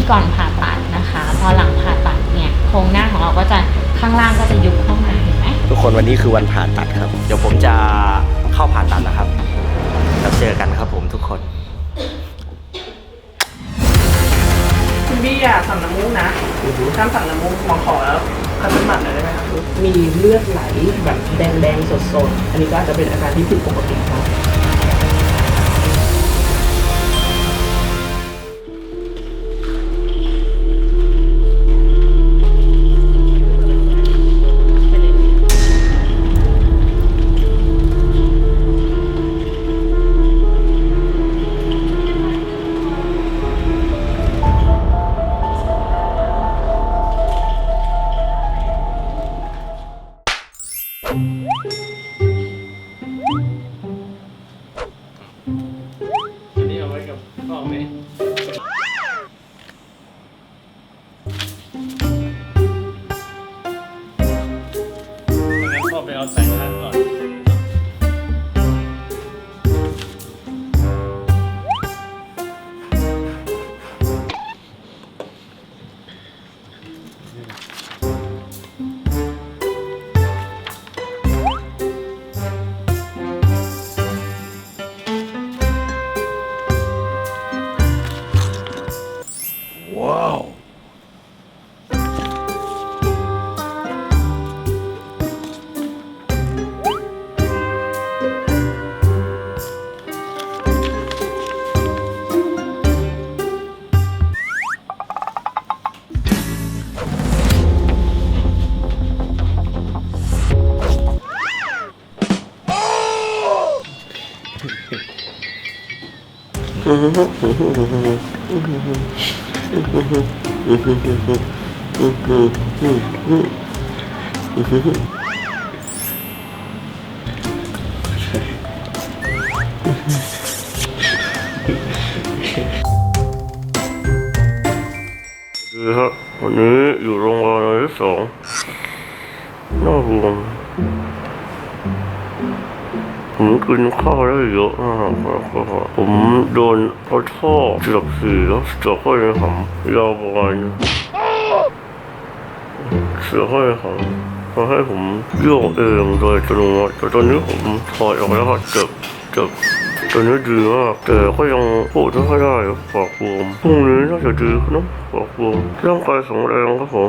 นี้ก่อนผ่าตัดนะคะ พอหลังผ่าตัดเนี่ยโครงหน้าของเราก็จะข้างล่างก็จะยุบเข้ามาเห็นไหมทุกคนวันนี้คือวันผ่าตัดครับ เดี๋ยวผมจะเข้าผ่าตัดแล้วครับ แล้วเจอกันครับผมทุกคน คุณบี้อยากสั่งน้ำมูกนะห้ามสั่งน้ำมูกหมอขอแล้วคัดน้ำหมัดหน่อยได้ไหมครับมีเลือดไหลแบบแดงๆสดๆ อันนี้ก็อาจจะเป็นอาการที่ผิดปกติครับ ครับวันนี้ กินข้าวได้เยอะมากครับผมโดนเอาท่อเสียบสีแล้วเสียบเข้าไปในหำยาวประมาณเสียบเข้าไปในหำทำให้ผมโยกเองโดยอัตโนมัติแต่ตอนนี้ผมถอดออกแล้วครับเจ็บเจ็บตอนนี้ดีมากแต่ก็ยังพูดไม่ค่อยได้ปากบวมพรุ่งนี้น่าจะดีขึ้นนะปากบวมร่างกายแข็งแรงครับผม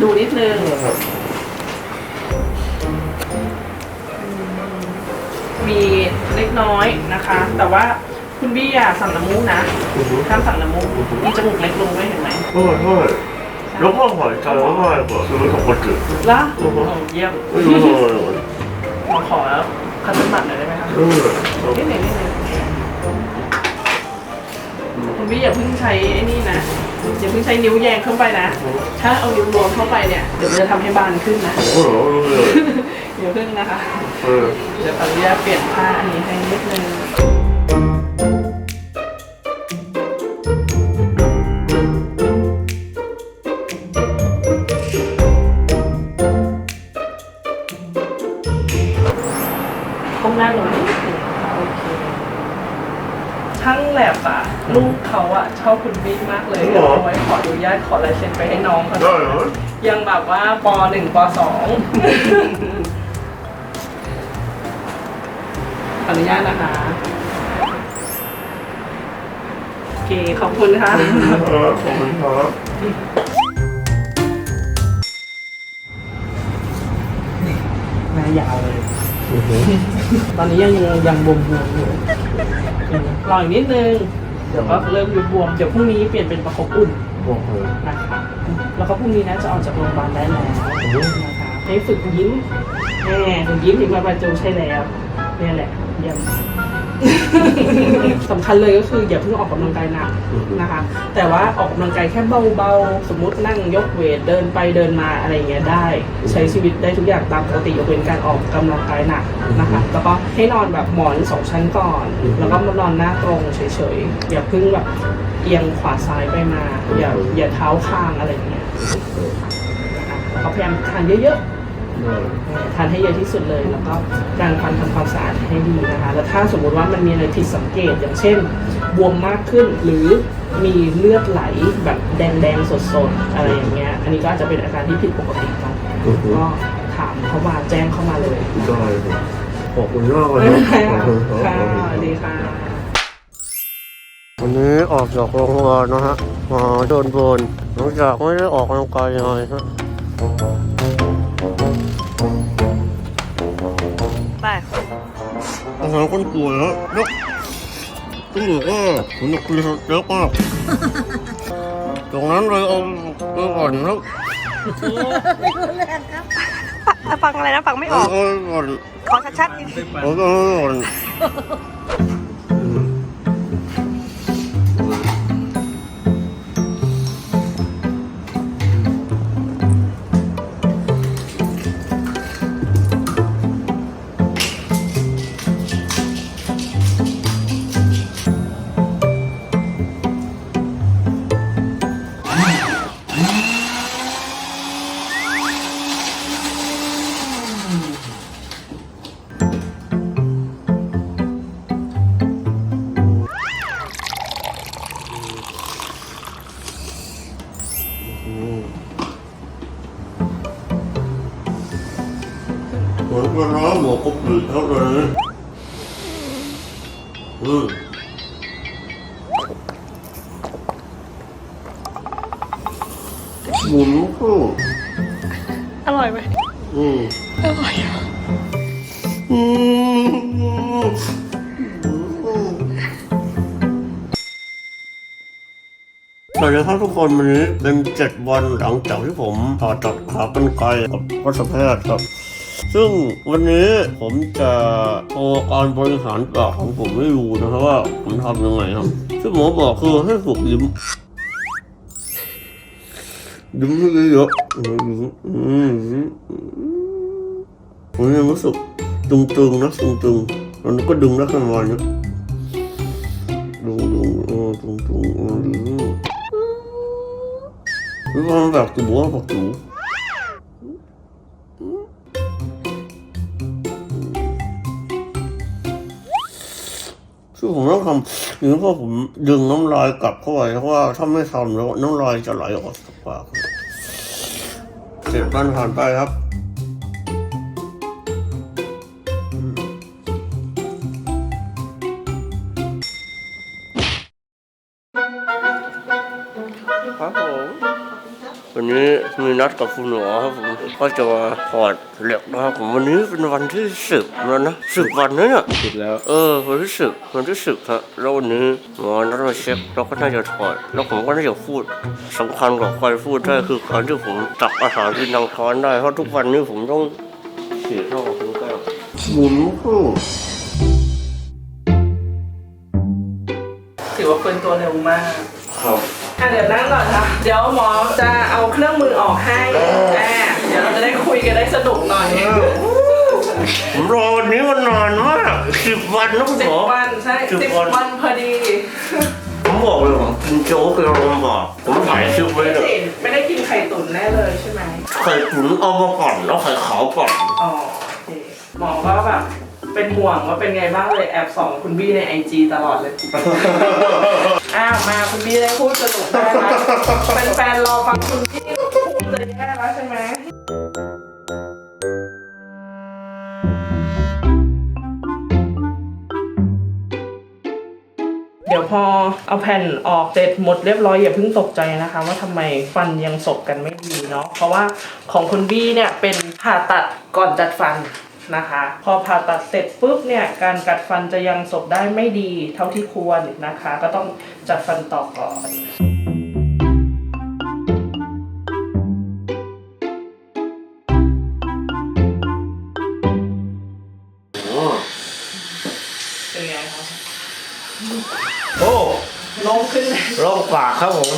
ดูนิดนึงมีเล็กน้อยนะคะ แต่ว่าคุณบี้อยากสั่งน้ำมูกนะห้ามสั่งน้ำมูกมีจมูกเล็กลงไหมเห็นไหมใช่ใช่แล้วก็หายใจง่ายกว่าคือปกติล่ะโอ้เยี่ยมไม่รู้ทำไมเหมือนหมอขอแล้วคัดน้ำหมัดหน่อยได้ไหมครับเออนิดหนึ่งนิดหนึ่งคุณบี้อย่าเพิ่งใช้ไอ้นี่นะ อย่าเพิ่งใช้นิ้วแยงเข้าไปนะ ถ้าเอานิ้วรวมเข้าไปเนี่ย เดี๋ยวมันจะทำให้บานขึ้นนะ โอ้โหรู้เลยอย่าเพิ่งนะคะ เออ เดี๋ยวขออนุญาตเปลี่ยนผ้าอันนี้ให้นิดนึง แลบอะลูกเขาอะชอบคุณบิ๊กมากเลยเดี๋ยวเอาไว้ขออนุญาตขอลายเซ็นไปให้น้องเขาหน่ได้อยเหรอยังแบบว่าปหนึ่งปสองขออนุญาตนะคะโอเคขอบคุณค่ะเออขอบคุณครับหน้ายาวเลย ตอนนี้ยังยังบวมบวมๆอยู่ รออีกนิดนึง เดี๋ยวก็เริ่มยุบบวม เดี๋ยวพรุ่งนี้เปลี่ยนเป็นประคบอุ่นโอ้โหนะคะแล้วก็พรุ่งนี้นะจะออกจากโรงพยาบาลได้แล้วนะคะให้ฝึกยิ้มแหมฝึกยิ้มถึงมาบรรจุใช่แล้วนี่แหละเยี่ยม สำคัญเลยก็คืออย่าเพิ่งออกกำลังกายหนักนะคะ แต่ว่าออกกำลังกายแค่เบาๆ สมมตินั่งยกเวทเดินไปเดินมาอะไรเงี้ยได้ ใช้ชีวิตได้ทุกอย่างตามปกติยกเว้นการออกกำลังกายหนักนะคะ แล้วก็ให้นอนแบบหมอนสองชั้นก่อน แล้วก็มานอนหน้าตรงเฉยๆ อย่าเพิ่งแบบเอียงขวาซ้ายไปมา อย่าอย่าเท้าข้างอะไรเงี้ยนะคะแล้วก็พยายามทานเยอะๆ ทานให้เยอะที่สุดเลย แล้วก็การฟันทำความสะอาดให้ดีนะคะแล้วถ้าสมมุติว่ามันมีอะไรผิดสังเกตอย่างเช่น บวมมากขึ้นหรือมีเลือดไหลแบบแดงๆ สดๆ อะไรอย่างเงี้ย อันนี้ก็อาจจะเป็นอาการที่ผิดปกติครับอือฮึ ก็ถามเข้ามาแจ้งเข้ามาเลยได้ครับขอบคุณมากเลยไม่คเป็นไรรับค่ะค่ะสวัสดีค่ะ วันนี้ออกจากโรงพยาบาลนะฮะมาโดนโบนหลังจากไม่ได้ออกกำลังกายเลยฮะ อาหารคนป่วยแล้วแล้วต้องบอกว่าผมอยากกินเยอะมากตรงนั้นเลยเอาไปก่อนแล้วฟังอะไรนะฟังไม่ออกเอาไปก่อนขอชัดๆอีก เอาไปก่อน น้ำหมอกกบปิดเท่านั้นอืมหมุนเข้าอร่อยไหมอืมอร่อยอะอืมสวัสดีครับทุกคนวันนี้เป็นเจ็ดวันหลังจากที่ผมผ่าตัดขากรรไกรกับวัชแพทย์ครับ ซึ่งวันนี้ผมจะโชว์การบริหารปากของผมให้ดูนะครับว่าผมทำยังไงครับที่งหมอบอกคือให้ฝึกยิ้มยิ้มให้เยอะๆผมยังรู้สึกตึงๆนะตึงๆแล้วก็ดึงได้แค่ประมาณนี้ดึงดึงเออตึงๆเออดึงหรือว่าแบบตัวแบบตัว ผมต้องทำอย่างนี้เพราะผมดึงน้ำลายกลับเข้าไปเพราะว่าถ้าไม่ทำแล้วน้ำลายจะไหลออกจากปากเจ็ดวันผ่านไปครับ วันนี้มีนัดกับคุณหมอครับผมก็จะมาถอดเหล็กนะครับผมวันนี้เป็นวันที่สิบแล้วนะสิบวันนะเนี่ยผิดแล้วเออวันที่สิบวันที่สิบครับแล้ววันนี้หมอนัดมาเช็คเราก็น่าจะถอดแล้วผมก็น่าจะพูดสำคัญกว่าใครพูดได้คือการที่ผมตักอาหารกินทางช้อนได้เพราะทุกวันนี้ผมต้องเสียท่อคุณแก้วหมุนคู่ถือว่าเป็นตัวเร็วมากครับ อะเดี๋ยวนั่งก่อนค่ะ เดี๋ยวหมอจะเอาเครื่องมือออกให้อ่าเดี๋ยวเราจะได้คุยกันได้สนุกหน่อยผมรอวันนี้มานานมากสิบวันนะคุณสิหบมอ วันใช่สิบสิบวัน วันพอดีผมบอกเลยผมกินโจ๊กเป็นลำบากผมถ่ายคลิปไว้เลยไม่ได้กินไข่ตุ๋นแน่เลยใช่ไหม ไข่ตุ๋นเอามาก่อนแล้วไข่ขาวก่อน อ๋อโอเคหมอก็แบบ เป็นห่วงว่าเป็นไงบ้างเลยแอบส่องคุณบี้ในไอจีตลอดเลย อ้าวมาคุณบี้ได้พูดสนุกได้แล้วแฟนๆรอฟังคุณบี้พูดเลยได้แล้วใช่ไหมเดี๋ยวพอเอาแผ่นออกเสร็จหมดเรียบร้อยอย่าเพิ่งตกใจนะคะ ว่าทำไมฟันยังสบกันไม่ดีเนาะเพราะว่าของคุณบี้เนี่ยเป็นผ่าตัดก่อนจัดฟัน นะคะ พอผ่าตัดเสร็จปุ๊บเนี่ยการกัดฟันจะยังสบได้ไม่ดีเท่าที่ควรนะคะ ก็ต้องจัดฟันต่อก่อนเป็นไงคะโอ้โล่งขึ้นไหมโรคปากครับผม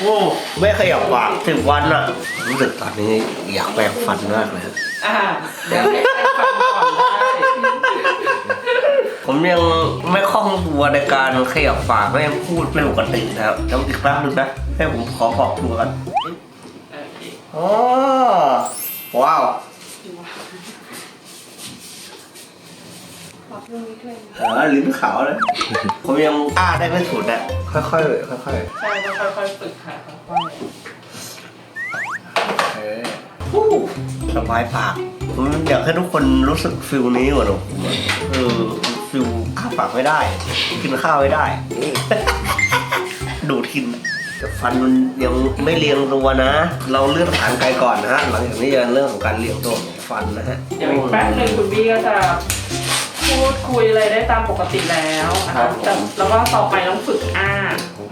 โอ้ไม่ขยับปากสิบวันอะรู้สึกตอนนี้อยากแปรงฟันมากเลยครับอ่าเดี๋ยวให้แปรงฟันก่อนได้ผมยังไม่คล่องตัวในการขยับปากไม่พูดไม่ปกตินะครับแล้วอีกแป๊บนึงนะให้ผมขอบอกตัวกันโอ เคอ๋อว้าวเออลิ้นขาวเลย ผมยังอ้าได้ไม่สุดอะค่อยๆค่อยๆค่อยใช่ก็ค่อยๆฝึกค่ะค่อยๆเออฮู้สบายปากผมอยากให้ทุกคนรู้สึกฟิลนี้ก่อนหนูเออฟิลอ้าปากไม่ได้ กินข้าวไม่ได้ ดูดกินแต่ฟันมันยังไม่เรียงตัวนะ เราเลื่อนฐานไกลก่อนนะฮะหลังจากนี้จะเรื่องของการเรียงตัวของฟันนะฮะ ๆเดี๋ยวอีกแป๊บหนึ่งคุณบี้ก็จะ พูดคุยอะไรได้ตามปกติแล้วนะครัคะบแต่แล้วก็ต่อไปต้องฝึกอ้า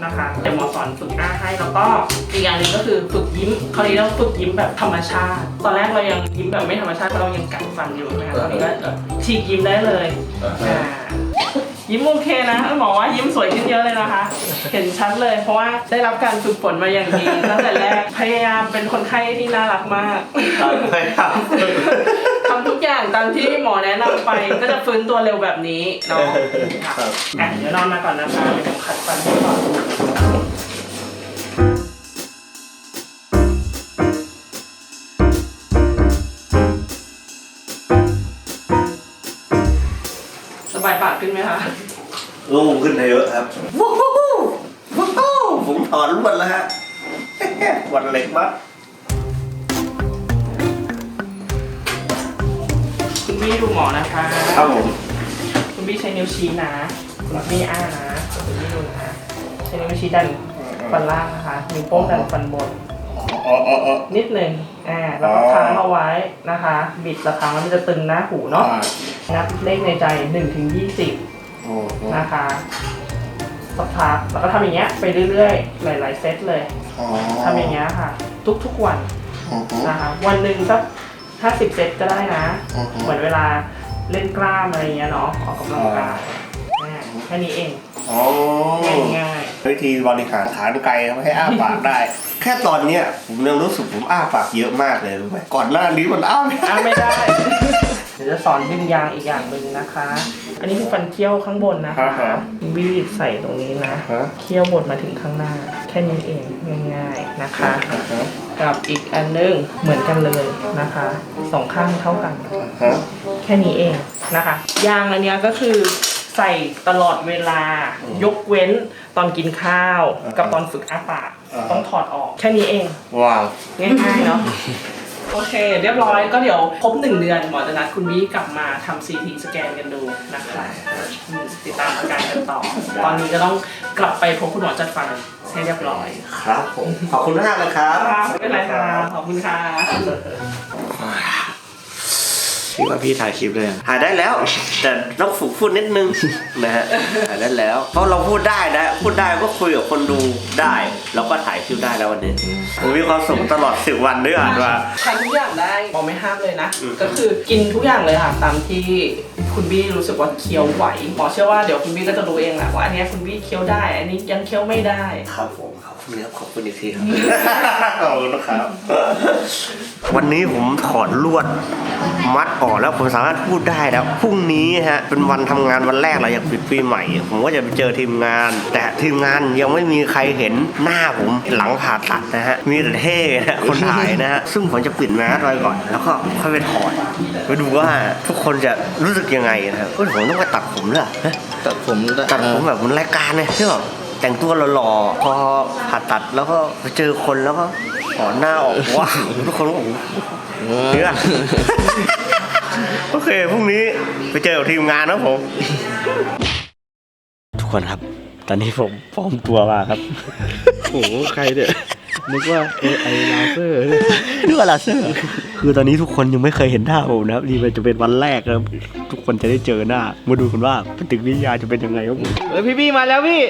นะคะเดี๋ยวหมอสอนฝึกอ้าให้แล้วก็อีกอย่างหนึ่งก็คือฝึกยิ้มคราวนี้ต้องฝึกยิ้มแบบธรรมชาติ ตอนแรกเรายังยิ้มแบบไม่ธรรมชาติเพราะเรายังกัดฟันอยู่นะคะตอนนี้ก็ฉีกยิ้มได้เลยอ่า ยิ้มโอเคนะหมอว่ายิ้มสวยขึ้นเยอะเลยนะคะ เห็นชัดเลย เพราะว่าได้รับการฝึกฝนมาอย่างดีตั้งแต่แรกพยายามเป็นคนไข้ที่น่ารักมากครับครับทำทุกอย่างตามที่หมอแนะนำไปก็จะฟื้นตัวเร็วแบบนี้เนาะค่ะครับอะเดี๋ยวนอนมาก่อนนะคะเดี๋ยวผมขัดฟันให้ก่อน บายปากขึ้นไหมคะโล่งขึ้นเยอะครับว้าวว้าวผมถอนลวดแล้วฮะวันเหล็กมัดคุณบี้ดูหมอนะคะครับผมคุณบี้ใช้นิ้วชี้นะคุณบี้อ้านะคุณบี้ดูนะใช้นิ้วชี้ดันฟันล่างนะคะนิ้วโป้งดันฟันบน อ๋ออ๋ออ๋อ นิดหนึ่งอ่าแล้วก็อ๋อค้างเอาไว้นะคะ บิดละครั้งแล้วมันจะตึงหน้าหูเนาะ นับเลขในใจ1ถึง20โอ้โหนะคะสักพักแล้วก็ทำอย่างเงี้ยไปเรื่อยๆ หลาย ๆ เซตเลยอ๋อทำอย่างเงี้ยค่ะ ทุกๆวันอือฮึนะคะ วันหนึ่งสัก50 เซตก็ได้นะอือฮึเหมือนเวลาเล่นกล้ามอะไรเงี้ยเนาะออกกำลังกายอ่าแค่นี้เอง อ๋อง่ายวิธีบริหารขานไกลทำให้อ้าปากได้ แค่ตอนเนี้ยผมยังรู้สึกผมอ้าปากเยอะมากเลยรู้ไหมก่อนหน้านี้มันอ้าไม่ๆได้อ่าไม่ได้ เดี๋ยวจะสอนดึงยางอีกอย่างหนึ่งนะคะ อันนี้คือฟันเคี้ยวข้างบนนะคะบีบใส่ตรงนี้นะ ฮะ เคี้ยวบดมาถึงข้างหน้า แค่นี้เองง่าย ๆนะคะฮะกับอีกอันนึงเหมือนกันเลยนะคะสองข้างเท่ากัน ฮะแค่นี้เองนะคะ ยางอันเนี้ยก็คือ ใส่ตลอดเวลายกเว้นตอนกินข้าวกับตอนฝึกอ้าปากต้องถอดออกแค่นี้เอง ว้าว ง่ายๆเนาะ โอเค เรียบร้อยก็เดี๋ยวครบหนึ่งเดือนหมอจะนัดคุณบี้กลับมาทำซีทีสแกนกันดูนะคะอืมติดตามอาการกันต่อ ตอนนี้ก็ต้องกลับไปพบคุณหมอจัดฟันให้เรียบร้อยครับผม ขอบคุณมากเลยครับค่ะไม่เป็นไรค่ะขอบคุณค่ะ คิดว่าพี่ถ่ายคลิปเลยอะถ่ายได้แล้ว แต่ต้องฝึกพูดนิดนึงนะฮะถ่ายได้แล้ว เพราะเราพูดได้นะ พูดได้ก็คุยกับคนดูได้เราก็ถ่ายคลิปได้แล้ววันนี้ผมมีความสุขตลอดสิบวันด้วยกันว่า ทานทุกอย่างได้หมอไม่ห้ามเลยนะ อืม ก็คือกินทุกอย่างเลยค่ะ ตามที่คุณบี้รู้สึกว่าเคี้ยวไหวหมอเชื่อว่าเดี๋ยวคุณบี้ก็จะรู้เองแหละว่าอันเนี้ยคุณบี้เคี้ยวได้ อันนี้ยังเคี้ยวไม่ได้ ครับผมขอบ คุณครับขอบคุณอีกทีครับขอบคุณนะครับ วันนี้ผมถอดลวดมัดออกแล้วผมสามารถพูดได้แล้วพรุ่งนี้ฮะเป็นวันทำงานวันแรกเราอยากปิดปีใหม่ ผมก็จะไปเจอทีมงาน แต่ทีมงานยังไม่มีใครเห็นหน้าผมหลังผ่าตัดนะฮะมีแต่เท่นะคนถ่ายนะฮะซึ่งผมจะปิดแมสไว้ก่อน แล้วก็ค่อยไปถอดไปดูว่าทุกคนจะรู้สึกยังไงนะครับเอ้ยผมต้องไปตัดผมเลยฮะตัดผมตัดผมแบบเหมันรายการเลยที่แบบ แต่งตัวหล่อๆพอผ่าตัดแล้วก็ไปเจอคนแล้วก็ถอนหน้าออกว้าวทุกคนก็โอ้โหเนื้อโอเคพรุ่งนี้ไปเจอกับทีมงานนะผม ทุกคนครับ ตอนนี้ผมปลอมตัวมาครับ โอ้โหใครเนี่ยนึกว่า AI ลาเซอร์เนี่ยนึกว่าลาเซอร์ คือตอนนี้ทุกคนยังไม่เคยเห็นหน้าผมนะครับนี่มันจะเป็นวันแรกครับ ทุกคนจะได้เจอหน้า มาดูกันว่าปฏิกิริยาจะเป็นยังไงครับผมเฮ้ยพี่บี้มาแล้วพี่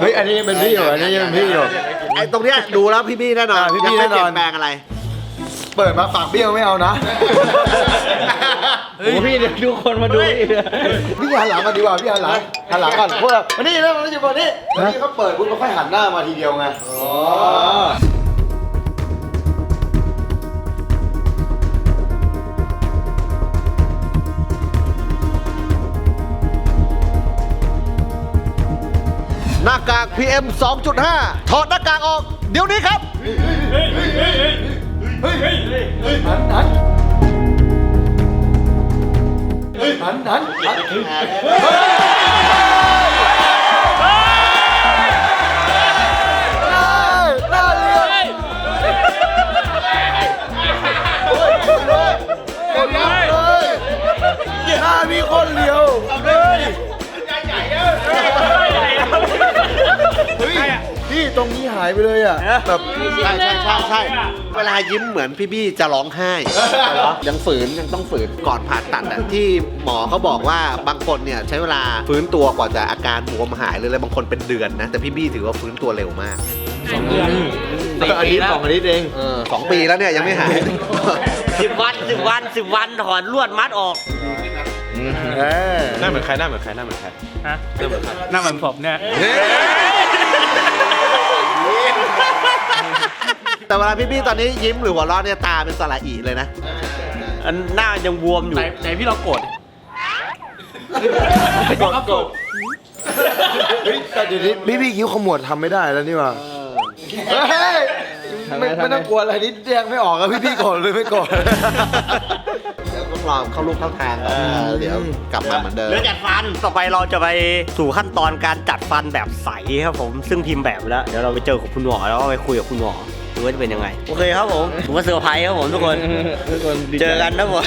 เฮ้ยอันนี้เป็นพี่อยู่อันนี้เป็นพี่อยู่ไอ้ตรงเนี้ยดูแล้วพี่บี้แน่นอนพี่บี้แน่นอนเปลี่ยนแปลงอะไร เปิดมาปากเบี้ยวไม่เอานะ โอ้พี่เดี๋ยวทุคนมาดูพี่หันหลังมาดีกว่าพี่หันหลังหันหลังก่อนพวกเรามานี่นะมานี่มานี่นี่เขาเปิดปุ๊บเราค่อยหันหน้ามาทีเดียวไงอ๋อหน้ากาก PM 2.5 ถอดหน้ากากออก เดี๋ยวนี้ครับ เฮ้ยเฮ้ยเฮ้ยเฮ้ยเฮ้ยเฮ้ยเฮ้ย หน้ามีคนเดียวเฮ้ยเฮ้ยพี่ตรงนี้หายไปเลยอะแบบใช่ใช่ใช่ใช่ เวลายิ้มเหมือนพี่บี้จะร้องไห้ยังฝืนยังต้องฝืนก่อนผ่าตัดอะที่หมอเขาบอกว่าบางคนเนี่ยใช้เวลาฟื้นตัวกว่าจะอาการบวมหายเลยเลยบางคนเป็นเดือนนะแต่พี่บี้ถือว่าฟื้นตัวเร็วมากอันนี้สองอันนี้เองเออสองปีแล้วเนี่ยยังไม่หาย สิบวันสิบวันสิบวันถอนลวดมัดออกเออหน้าเหมือนใครหน้าเหมือนใครหน้าเหมือนใครฮะหน้าเหมือนผมเนี่ย แต่เวลาพี่บี้ตอนนี้ยิ้มหรือหัวเราะเนี่ยตาเป็นสระอีเลยนะอันหน้ายังบวมอยู่ไหนไหนพี่เราโกรธกดกดเฮ้ยแต่เดี๋ยวนี้พี่พี่คิ้วขมวดทำไม่ได้แล้วนี่หว่าเฮ้ยไม่ไม่ต้องกลัวอะไรนิดแดงไม่ออกอะพี่พี่ก่อนเลยไม่ก่อนเดี๋ยวต้องรอเข้ารูปเข้าทางก่อนเดี๋ยวกลับมาเหมือนเดิมเรื่องจัดฟันต่อไปเราจะไปสู่ขั้นตอนการจัดฟันแบบใสครับผมซึ่งพิมพ์แบบแล้วเดี๋ยวเราไปเจอกับคุณหมอแล้วก็ไปคุยกับคุณหมอ ดูว่าจะเป็นยังไง โอเคครับผมผมว่าเซอร์ไพรส์ครับผมทุกคน ทุกคนดีใจ เจอกันนะผม